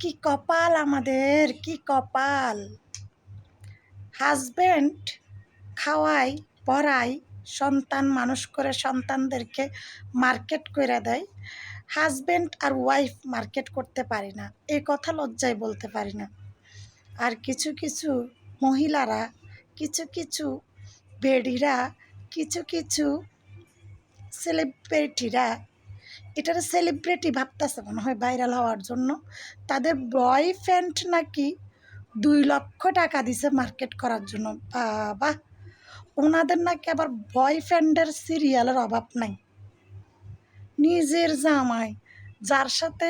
কি কপাল আমাদের, কি কপাল। হাজব্যান্ড খাওয়াই পড়াই সন্তান মানুষ করে সন্তানদেরকে মার্কেট করে দেয়। হাজব্যান্ড আর ওয়াইফ মার্কেট করতে পারি না এই কথা লজ্জায় বলতে পারি না। আর কিছু কিছু মহিলারা, কিছু কিছু বেডিরা, কিছু কিছু সেলিব্রিটিরা এটার সেলিব্রিটি ভাবতেছে মনে হয় ভাইরাল হওয়ার জন্য। তাদের বয়ফ্রেন্ড নাকি দুই লক্ষ টাকা দিছে মার্কেট করার জন্য। বাবা, ওনাদের নাকি আবার বয়ফ্রেন্ডের সিরিয়ালের অভাব নাই। নিজের জামাই, যার সাথে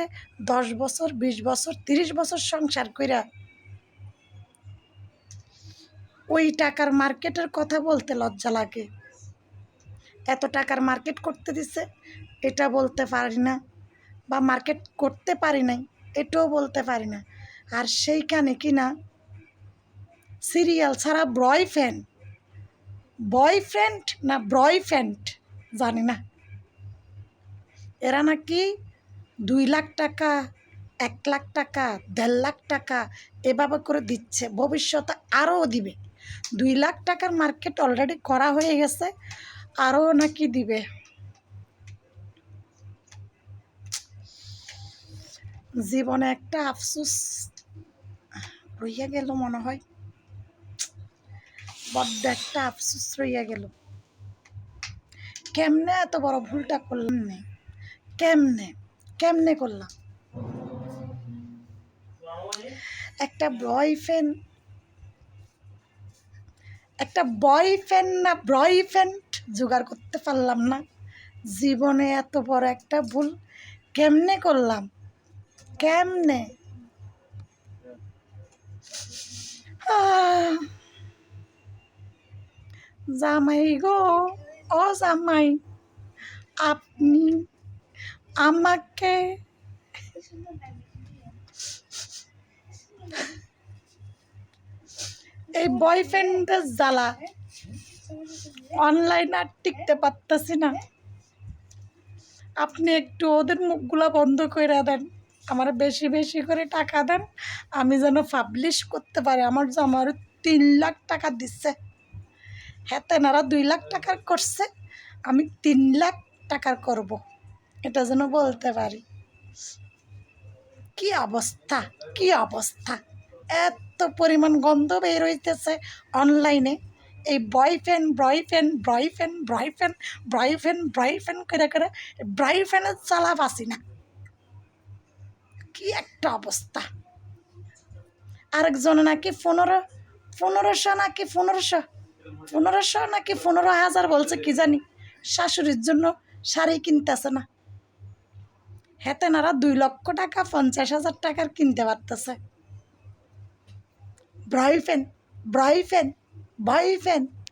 দশ বছর, বিশ বছর, তিরিশ বছর সংসার কইরা ওই টাকার মার্কেটের কথা বলতে লজ্জা লাগে। এত টাকার মার্কেট করতে দিছে, এটা বলতে পারি না বা মার্কেট করতে পারি নাই, এটাও বলতে পারি না। আর সেইখানে কি না সিরিয়াল ছাড়া বয়ফ্রেন্ড বয়ফ্রেন্ড না বয়ফ্রেন্ড জানি না। এরা নাকি দুই লাখ টাকা, এক লাখ টাকা, দেড় লাখ টাকা এভাবে করে দিচ্ছে, ভবিষ্যতে আরও দিবে। দুই লাখ টাকার মার্কেট অলরেডি করা হয়ে গেছে আরও নাকি দিবে? জীবনে একটা আফসোস রইয়া গেল মনে হয়। বড্ড একটা আফসোস রইয়া গেল। কেমনে এত বড় ভুলটা করলাম নে? কেমনে? কেমনে করলাম? একটা বয়ফ্রেন্ড একটা বয়ফ্রেন্ড না বয়ফ্রেন্ড জোগাড় করতে পারলাম না। জীবনে এত বড় একটা ভুল কেমনে করলাম? কেমনে? জামাই গো, ও জামাই, আপনি আমাকে এই বয়ফ্রেন্ডের জ্বালা অনলাইন আর টিকতে পারতেছি না। আপনি একটু ওদের মুখগুলো বন্ধ করে দেন। আমার বেশি বেশি করে টাকা দেন। আমি যেন পাবলিশ করতে পারি। আমার আমার তিন লাখ টাকা দিচ্ছে। হ্যাঁ তেনারা দুই লাখ টাকার করছে। আমি তিন লাখ টাকার করব। এটা যেন বলতে পারি। কি অবস্থা? কি অবস্থা? এত পরিমাণ গন্ধ বের হইতেছে অনলাইনে এই boyfriend boyfriend boyfriend boyfriend boyfriend boyfriend করে করে বয়ফ্রেন্ডের চালা বাসি না। কি একটা অবস্থা। আরেকজন নাকি পনেরো, পনেরোশো নাকি পনেরোশো পনেরোশো নাকি পনেরো হাজার বলছে কি জানি, শাশুড়ির জন্য শাড়ি কিনতেছে না। হ্যাঁ তেনারা দুই লক্ষ টাকা, পঞ্চাশ হাজার টাকার কিনতে পারতেছে। Boyfriend boyfriend boyfriend